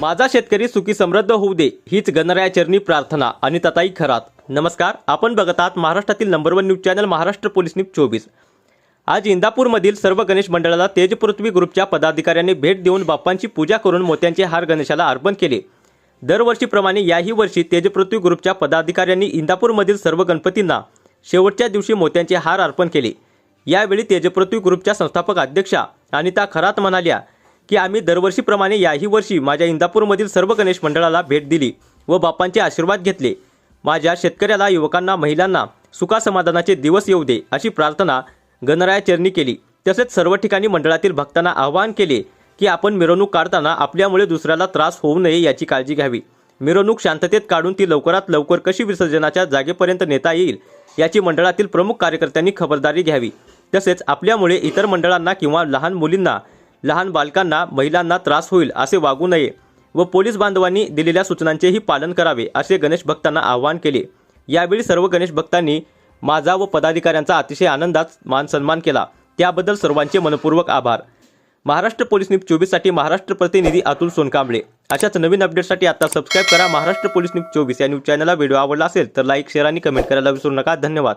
माझा शेतकरी सुखी समृद्ध होऊ दे हीच गणरायाचरणी प्रार्थना आणि तताई खरात. नमस्कार आपण बघत आहात महाराष्ट्रातील number one news channel Maharashtra police news चोवीस. आज इंदापूरमधील सर्व गणेश मंडळाला तेजपृथ्वी ग्रुपच्या पदाधिकाऱ्यांनी भेट देऊन बाप्पांची पूजा करून मोत्यांचे हार गणेशाला अर्पण केले. दरवर्षीप्रमाणे याही वर्षी तेजपृथ्वी ग्रुपच्या पदाधिकाऱ्यांनी इंदापूरमधील सर्व गणपतींना शेवटच्या दिवशी मोत्यांचे हार अर्पण केले. यावेळी तेजपृथ्वी ग्रुपच्या संस्थापक अध्यक्षा अनिता खरात म्हणाल्या की आम्ही दरवर्षीप्रमाणे याही वर्षी माझ्या इंदापूरमधील सर्व गणेश मंडळाला भेट दिली व बाप्पांचे आशीर्वाद घेतले. माझ्या शेतकऱ्याला युवकांना महिलांना सुखासमाधानाचे दिवस येऊ दे अशी प्रार्थना गणरायाचरणी केली. तसेच सर्व ठिकाणी मंडळातील भक्तांना आवाहन केले की आपण मिरवणूक काढताना आपल्यामुळे दुसऱ्याला त्रास होऊ नये याची काळजी घ्यावी. मिरवणूक शांततेत काढून ती लवकरात लवकर कशी विसर्जनाच्या जागेपर्यंत नेता येईल याची मंडळातील प्रमुख कार्यकर्त्यांनी खबरदारी घ्यावी. तसेच आपल्यामुळे इतर मंडळांना किंवा लहान मुलींना लहान बालकांना महिलांना त्रास होईल असे वागू नये व पोलीस बांधवांनी दिलेल्या सूचनांचेही पालन करावे असे गणेश भक्तांना आवाहन केले. यावेळी सर्व गणेश भक्तांनी माझा व पदाधिकाऱ्यांचा अतिशय आनंदात मान सन्मान केला. त्याबद्दल सर्वांचे मनपूर्वक आभार. महाराष्ट्र पोलीस न्यूज चोवीससाठी महाराष्ट्र प्रतिनिधी अतुल सोनकांबळे. अशाच नवीन अपडेटसाठी आता सबस्क्राईब करा महाराष्ट्र पोलीस न्यूज चोवीस या न्यूज चॅनलला. व्हिडिओ आवडला असेल तर लाईक शेअर आणि कमेंट करायला विसरू नका. धन्यवाद.